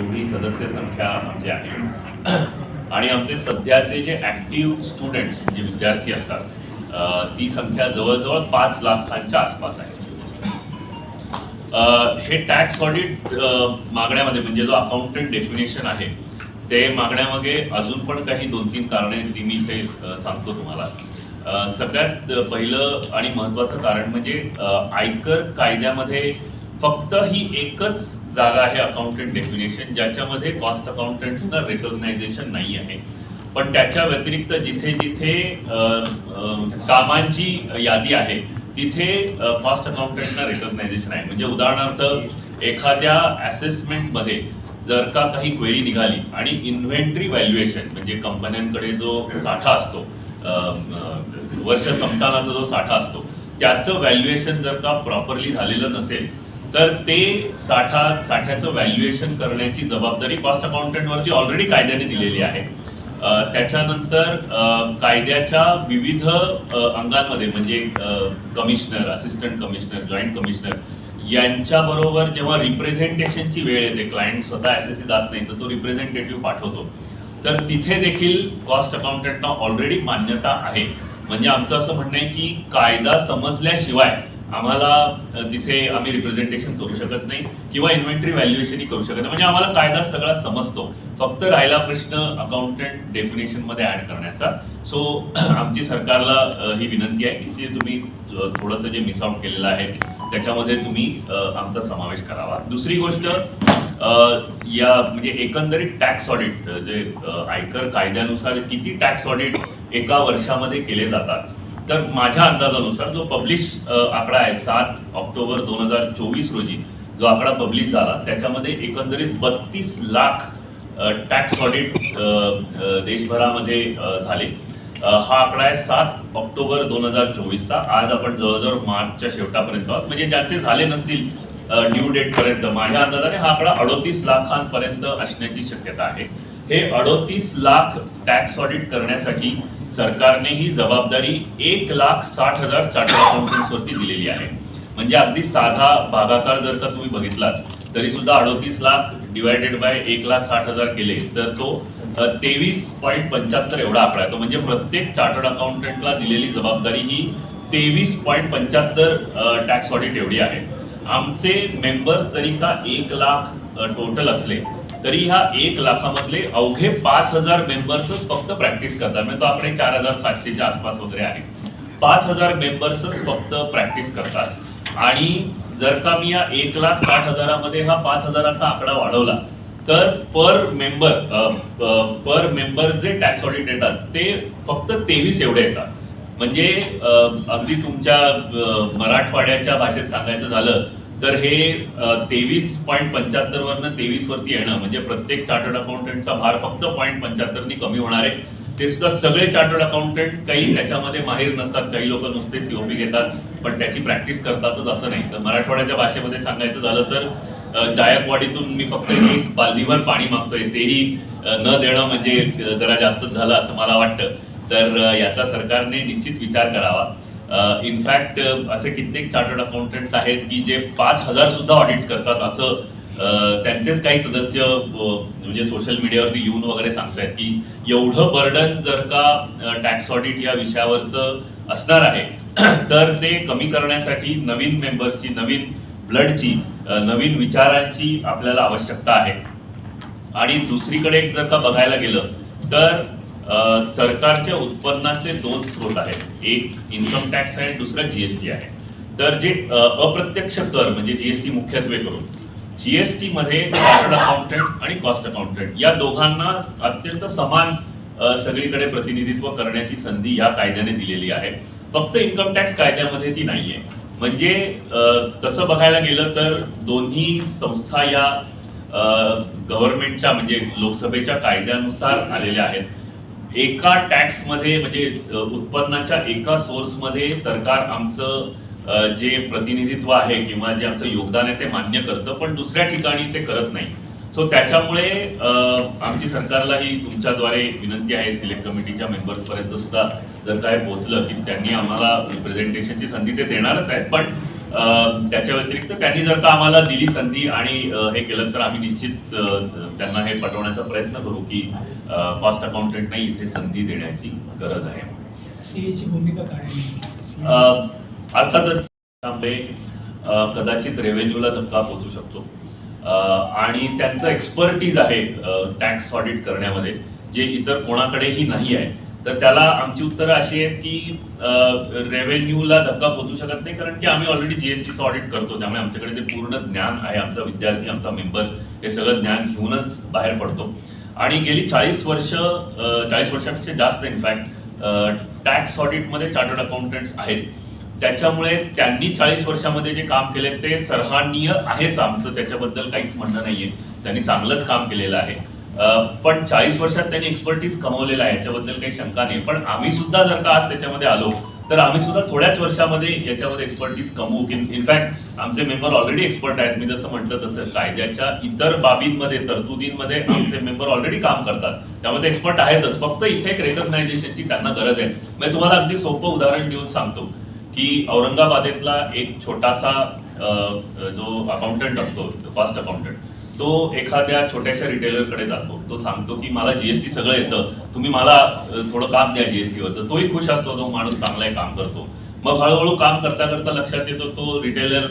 एवढी सदस्य संख्या आमची आहे. आणि आमचे सध्याचे जे ॲक्टिव्ह स्टुडंट्स म्हणजे विद्यार्थी असतात ती संख्या जवळजवळ पाच लाखांच्या आसपास आहे. हे टॅक्स ऑडिट मागण्यामध्ये म्हणजे जो अकाउंटंट डेफिनेशन आहे ते मागण्यामागे अजून पण काही दोन तीन कारणे ती मी इथे सांगतो तुम्हाला. सगळ्यात पहिलं आणि महत्त्वाचं कारण म्हणजे आयकर कायद्यामध्ये फक्त ही एकच जागा आहे अकाउंटंट डेफिनेशन ज्याच्यामध्ये कॉस्ट अकाउंटंट्सना रेकॉग्नायझेशन नाही आहे. पण त्याच्या व्यतिरिक्त जिथे जिथे कामांची यादी आहे तिथे कॉस्ट अकाउंटंटना रेकॉग्नायझेशन आहे. म्हणजे उदाहरणार्थ एखाद्या असेसमेंटमध्ये जर का काही क्वेरी निघाली आणि इन्व्हेंटरी व्हॅल्युएशन म्हणजे कंपन्यांकडे जो साठा असतो वर्ष संपतानाचा जो साठा असतो त्याचं व्हॅल्युएशन जर का प्रॉपरली झालेलं नसेल तर ते साठा साठ्याचं व्हॅल्युएशन करण्याची जबाबदारी कॉस्ट अकाउंटंटवरती ऑलरेडी कायद्याने दिलेली आहे. त्याच्यानंतर कायद्याच्या विविध अंगांमध्ये म्हणजे commissioner assistant commissioner joint commissioner यांच्याबरोबर जेव्हा रिप्रेझेंटेशनची वेळ येते क्लायंट स्वतः एस जात नाही तर तो रिप्रेझेंटेटिव्ह पाठवतो. तर तिथे देखील कॉस्ट अकाउंटंटना ऑलरेडी मान्यता आहे. म्हणजे आमचं असं म्हणणं आहे की कायदा समजल्याशिवाय आम्हाला तिथे आम्ही रिप्रेझेंटेशन करू शकत नाही किंवा इन्व्हेंटरी व्हॅल्युएशनही करू शकत नाही. म्हणजे आम्हाला कायदा सगळा समजतो. फक्त राहिला प्रश्न अकाउंटंट डेफिनेशनमध्ये ॲड करण्याचा. सो आमची सरकारला ही विनंती आहे की जे तुम्ही थोडंसं जे मिस आउट केलेलं आहे त्याच्यामध्ये तुम्ही आमचा समावेश करावा. दुसरी गोष्ट या म्हणजे एकंदरीत टॅक्स ऑडिट जे आयकर कायद्यानुसार किती टॅक्स ऑडिट एका वर्षामध्ये केले जातात तर माझ्या अंदाजानुसार जो पब्लिश आकडा आहे सात ऑक्टोबर दोन हजार चोवीस रोजी जो आकडा पब्लिश झाला त्याच्यामध्ये एकंदरीत बत्तीस लाख टॅक्स ऑडिट देशभरामध्ये झाले. हा आकडा आहे सात ऑक्टोबर दोन हजार चोवीसचा. आज आपण जवळजवळ मार्चच्या शेवटापर्यंत आहोत. म्हणजे ज्याचे झाले नसतील ड्यू डेट पर्यंत. माझ्या अंदाजाने हा आकडा अडोतीस लाखांपर्यंत असण्याची शक्यता आहे. हे अडोतीस लाख टॅक्स ऑडिट करण्यासाठी सरकारने ही जबाबदारी एक लाख साठ हजार चार्टर्ड अकाउंटंट्सवरती दिलेली आहे. म्हणजे अगदी साधा भागाकार जर का तुम्ही बघितलात तरी सुद्धा अडोतीस लाख डिवायडेड बाय एक लाख साठ हजार केले तर तो तेवीस पॉईंट पंच्याहत्तर एवढा आकडा येतो म्हणजे प्रत्येक चार्टर्ड अकाउंटंटला दिलेली जबाबदारी ही तेवीस पॉईंट पंच्याहत्तर टॅक्स ऑडिट एवढी आहे. आमचे मेंबर्स जरी का एक लाख टोटल असले तरी ह्या एक लाखामधले अवघे पाच हजार मेंबर्सच फक्त प्रॅक्टिस करतात. म्हणजे तो आपले चार हजार सातशेच्या आसपास वगैरे आहे. पाच हजार मेंबर्सच फक्त प्रॅक्टिस करतात. आणि जर का मी या एक लाख साठ हजारामध्ये हा पाच हजाराचा आकडा वाढवला तर पर मेंबर पर मेंबर जे टॅक्स ऑडिट येतात ते फक्त तेवीस एवढे येतात. म्हणजे अगदी तुमच्या मराठवाड्याच्या भाषेत सांगायचं झालं तर हे तेवीस पॉईंट पंच्याहत्तर वरनं तेवीस वरती येणं म्हणजे प्रत्येक चार्टर्ड अकाउंटंटचा भार फक्त पॉईंट पंच्याहत्तरनी कमी होणार आहे. ते सुद्धा सगळे चार्टर्ड अकाउंटंट काही त्याच्यामध्ये माहीर नसतात काही लोक नुसते सीओपी घेतात पण त्याची प्रॅक्टिस करतातच असं नाही. तर मराठवाड्याच्या भाषेमध्ये सांगायचं झालं तर जायकवाडीतून मी फक्त एक बालदीभर पाणी मागतोय तेही न देणं म्हणजे जरा जास्तच झालं असं मला वाटतं. तर याचा सरकारने निश्चित विचार करावा. इनफॅक्ट असे कित्येक चार्टर्ड अकाउंटंट्स आहेत की जे पाच हजार सुद्धा ऑडिट्स करतात असं त्यांचेच काही सदस्य म्हणजे सोशल मीडियावरती येऊन वगैरे सांगतायत की एवढं बर्डन जर का टॅक्स ऑडिट या विषयावरचं असणार आहे तर ते कमी करण्यासाठी नवीन मेंबर्सची नवीन ब्लडची नवीन विचारांची आपल्याला आवश्यकता आहे. आणि दुसरीकडे जर का बघायला गेलं तर सरकारच्या उत्पन्नाचे दोन स्रोत आहेत. एक इन्कम टॅक्स आहे दुसरा जीएसटी आहे. तर जे अप्रत्यक्ष कर म्हणजे जीएसटी मुख्यत्वे करून जीएसटी मध्ये चार्टर्ड अकाउंटंट आणि कॉस्ट अकाउंटंट या दोघांना अत्यंत समान सगळीकडे प्रतिनिधित्व करण्याची संधी या कायद्याने दिलेली आहे. फक्त इन्कम टॅक्स कायद्यामध्ये ती नाहीये. म्हणजे तसं बघायला गेलं तर दोन्ही संस्था या गव्हर्नमेंटच्या म्हणजे लोकसभेच्या कायद्यानुसार आलेल्या आहेत. एका टॅक्समध्ये म्हणजे उत्पन्नाच्या एका सोर्समध्ये सरकार आमचं जे प्रतिनिधित्व आहे किंवा जे आमचं योगदान आहे ते मान्य करतं पण दुसऱ्या ठिकाणी ते करत नाही. सो त्याच्यामुळे आमची सरकारला ही तुमच्याद्वारे विनंती आहे सिलेक्ट कमिटीच्या मेंबर्सपर्यंत सुद्धा जर काय पोहोचलं की त्यांनी आम्हाला रिप्रेझेंटेशनची संधी ते देणारच आहेत. पण त्याच्या व्यतिरिक्त त्यांनी जर का आम्हाला दिली संधी आणि हे केलं तर आम्ही निश्चित त्यांना हे पटवण्याचा प्रयत्न करू की कॉस्ट अकाउंटंटना इथे संधी देण्याची गरज आहे. सीएची भूमिका काय अर्थातच त्यामुळे कदाचित रेव्हेन्यूला धक्का पोचू शकतो. आणि त्यांचं एक्सपर्टीज आहे टॅक्स ऑडिट करण्यामध्ये जे इतर कोणाकडेही नाही आहे. तर त्याला आमची उत्तरं अशी आहेत की रेव्हेन्यूला धक्का पोचू शकत नाही कारण की आम्ही ऑलरेडी जीएसटीचं ऑडिट करतो. त्यामुळे आमच्याकडे ते पूर्ण ज्ञान आहे. आमचा विद्यार्थी आमचा मेंबर हे सगळं ज्ञान घेऊनच बाहेर पडतो. आणि गेली चाळीस वर्ष चाळीस वर्षापेक्षा जास्त इनफॅक्ट टॅक्स ऑडिटमध्ये चार्टर्ड अकाउंटंट्स आहेत. त्याच्यामुळे त्यांनी चाळीस वर्षामध्ये जे काम केले ते सराहनीय आहेच आमचं. त्याच्याबद्दल काहीच म्हणणं नाहीये. त्यांनी चांगलंच काम केलेलं आहे. पण चाळीस वर्षात त्यांनी एक्सपर्टीज कमवलेला आहे याच्याबद्दल काही शंका नाही. पण आम्ही सुद्धा जर का आज त्याच्यामध्ये आलो तर आम्ही सुद्धा थोड्याच वर्षामध्ये याच्यामध्ये एक्सपर्टीज कमवू. की इनफॅक्ट आमचे मेंबर ऑलरेडी एक्सपर्ट आहेत. मी जसं म्हटलं तसं कायद्याच्या इतर बाबींमध्ये तरतुदींमध्ये आमचे मेंबर ऑलरेडी काम करतात. त्यामध्ये एक्सपर्ट आहेतच. फक्त इथे एक रेकग्नायझेशनची त्यांना गरज आहे. म्हणजे तुम्हाला अगदी सोपं उदाहरण देऊन सांगतो की औरंगाबादेतला एक छोटासा जो अकाउंटंट असतो कॉस्ट अकाउंटंट तो एखाद्या छोट्याशा रिटेलरकडे जातो. तो सांगतो की मला जीएसटी सगळं येतं. तुम्ही मला थोडं काम द्या जीएसटीवरचं तोही खुश असतो तो माणूस चांगला काम करतो. मग हळूहळू काम करता करता लक्षात येतो तो रिटेलर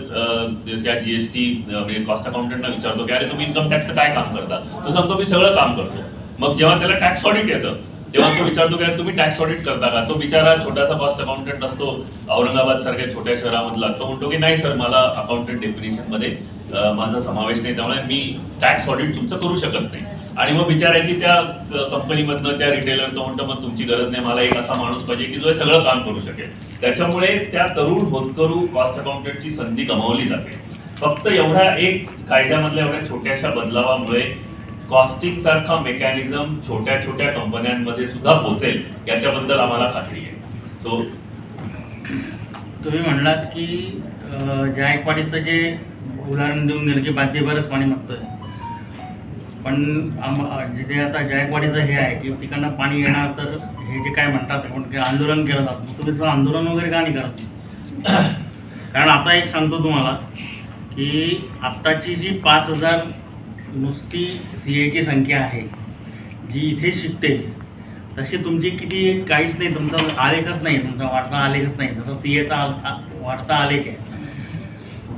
त्या जीएसटी म्हणजे कॉस्ट अकाउंटंटला विचारतो की अरे तुम्ही इन्कम टॅक्सचं काय काम करता? तो सांगतो मी सगळं काम करतो. मग जेव्हा त्याला टॅक्स ऑडिट येतं तेव्हा तो विचारतो की तुम्ही टॅक्स ऑडिट करता का? तो बिचारा छोटासा कॉस्ट अकाउंटंट असतो औरंगाबाद सारख्या छोट्या शहरामधला. तो म्हणतो की नाही सर मला अकाउंटंट डेफिनेशनमध्ये माझा समावेश नाही. त्यामुळे मी टॅक्स ऑडिट तुमचं करू शकत नाही. आणि मग विचारायची त्या कंपनीमधनं त्या रिटेलर तो म्हणतो मग तुमची गरज नाही मला एक असा माणूस पाहिजे की जो हे सगळं काम करू शकेल. त्याच्यामुळे त्या तरुण होतकरू कॉस्ट अकाउंटंटची संधी गमावली जाते. फक्त एवढ्या एक कायद्यामधल्या एवढ्या छोट्याशा बदलावामुळे कॉस्टिंग सारखा मेकॅनिझम छोट्या छोट्या कंपन्यांमध्ये सुद्धा पोहोचेल याच्याबद्दल आम्हाला खात्री आहे. सो तुम्ही म्हणलात की जायकवाडीचं जे उदाहरण देऊन गेलं की बाकी बरंच पाणी मागतोय. पण आम- जिथे आता जायकवाडीचं हे आहे की तिकडनं पाणी येणार तर हे जे काय म्हणतात आपण आंदोलन केलं जातं. मग तुम्ही तसं आंदोलन वगैरे का नाही करत? कारण आता एक सांगतो तुम्हाला की आत्ताची जी पाच हजार नुसती सी एची संख्या आहे जी इथे शिकते तशी तुमची किती काहीच नाही तुमचा आलेखच नाही तुमचा वाढता आलेखच नाही. जसं सी एचा वाढता आलेख आहे.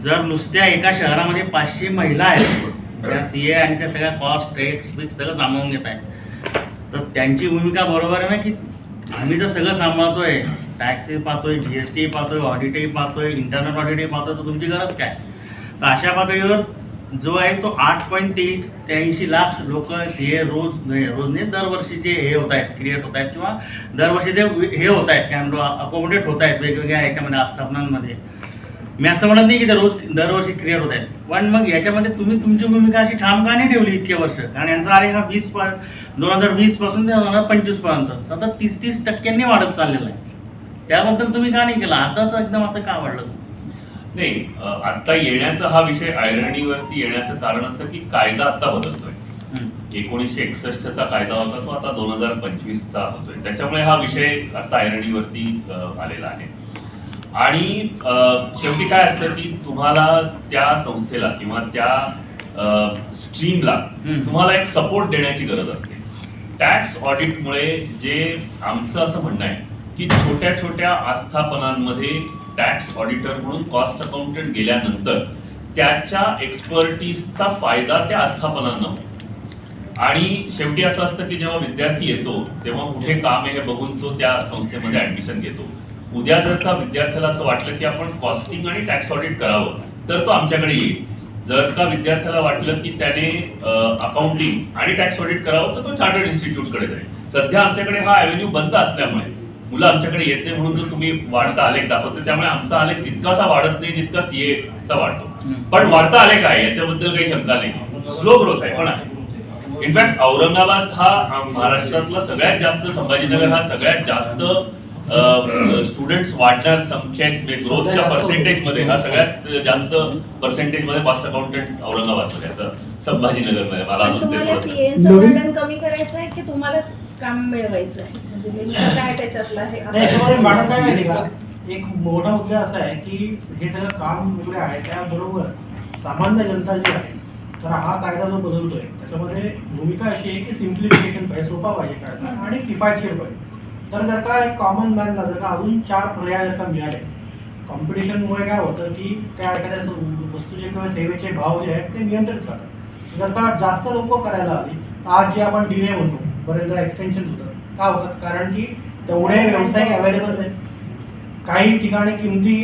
जर नुसत्या एका शहरामध्ये पाचशे महिला आहेत ज्या सी ए आणि त्या सगळ्या कॉस्ट टॅक्स बिक्स सगळं सांभाळून घेत आहेत तर त्यांची भूमिका बरोबर आहे ना की आम्ही जर सगळं सांभाळतोय. टॅक्सही पाहतोय जी एस टी पाहतोय ऑडिटही पाहतोय इंटरनल ऑडिटही पाहतोय तर तुमची गरज काय? तर अशा पातळीवर जो आहे तो आठ पॉईंट ते त्र्याऐंशी लाख लोक सी ए रोज नाही, रोज नाही दरवर्षी जे हे होत आहेत क्रिएट होत आहेत किंवा दरवर्षी ते हे होत आहेत काय म्हणतो अकोमोडेट होत आहेत वेगवेगळ्या ह्याच्यामध्ये आस्थापनांमध्ये. मी असं म्हणत नाही की ते रोज दरवर्षी क्रिएट होत आहेत. पण मग याच्यामध्ये तुम्ही तुमची भूमिका अशी ठाम का नाही ठेवली इतके वर्ष. कारण यांचा आलेख हा वीस प दोन हजार वीसपासून ते दोन हजार पंचवीसपर्यंत. सतत तीस तीस टक्क्यांनी वाढत चाललेला आहे. त्याबद्दल तुम्ही का नाही केला? आताच एकदम असं का वाढलं? नाही आता येण्याचा हा विषय आयरणीवरती येण्याचं कारण असं की कायदा आता बदलतोय. एकोणीसशे एकसष्टचा कायदा होता तो आता दोन हजार पंचवीसचा होतोय. त्याच्यामुळे हा विषय आता ऐरणीवरती अ, आलेला आहे. आणि शेवटी काय असतं की तुम्हाला त्या संस्थेला किंवा त्या स्ट्रीमला. तुम्हाला एक सपोर्ट देण्याची गरज असते. टॅक्स ऑडिटमुळे जे आमचं असं म्हणणं आहे की छोट्या छोट्या आस्थापनांमध्ये टॅक्स ऑडिटर म्हणून कॉस्ट अकाउंटंट गेल्यानंतर त्याच्या एक्सपर्टीजचा फायदा त्या आस्थापनांना होतो. आणि शेवटी असं असतं की जेव्हा विद्यार्थी येतो तेव्हा कुठे काम आहे हे बघून तो त्या संस्थेमध्ये ऍडमिशन घेतो. उद्या जर का विद्यार्थ्याला असं वाटलं की आपण कॉस्टिंग आणि टॅक्स ऑडिट करावं तर तो आमच्याकडे येईल. जर का विद्यार्थ्याला वाटलं की त्याने अकाउंटिंग आणि टॅक्स ऑडिट करावं तर तो चार्टर्ड इन्स्टिट्यूटकडे जाईल. सध्या आमच्याकडे हा अव्हेन्यू बंद असल्यामुळे मुलं आमच्याकडे येत नाही म्हणून जर तुम्ही वाढता आलेख दाखवते त्यामुळे आमचा आलेख तितकासा वाढत नाही जितका सीए चा वाढतो. पण वाढता आलेख आहे याच्याबद्दल काही शंका नाही. स्लो ग्रोथ आहे पण आहे. इनफॅक्ट औरंगाबाद हा महाराष्ट्रातला सगळ्यात जास्त संभाजीनगर हा सगळ्यात जास्त स्टुडंट्स वाढणार संख्येत ग्रोथच्या पर्सेंटेजमध्ये हा सगळ्यात जास्त पर्सेंटेजमध्ये कॉस्ट अकाउंटंट औरंगाबादमध्ये आता संभाजीनगरमध्ये मला अजून ते तुम्हाला थोडंसं- कमी करायचं आहे की तुम्हालाच काम मिळवायचं आहे? म्हणजे नेमकं काय त्याच्यातलं आहे असं नाही, याच्यामध्ये काय? मॅडम काय माहिती का? एक मोठा मुद्दा असा आहे की हे सगळं काम वगैरे आहे त्याबरोबर सामान्य जनता जी आहे तर हा कायदा जो बदलतोय त्याच्यामध्ये भूमिका अशी आहे की सिम्प्लिफिकेशन पाहिजे सोपा पाहिजे कायदा. आणि किफायतशीर पाहिजे. तर जर का एक कॉमन मॅनला जर का अजून चार पर्याय जर का मिळाले कॉम्पिटिशनमुळे काय होतं की त्या एखाद्या वस्तूचे किंवा सेवेचे भाव जे आहेत ते नियंत्रित करतात जर का जास्त लोक करायला आली तर आज जे आपण डिले होतो बरेचदा एक्सटेन्शन होतं का होतात? कारण की तेवढे व्यावसायिक अवेलेबल नाही काही ठिकाणी किमती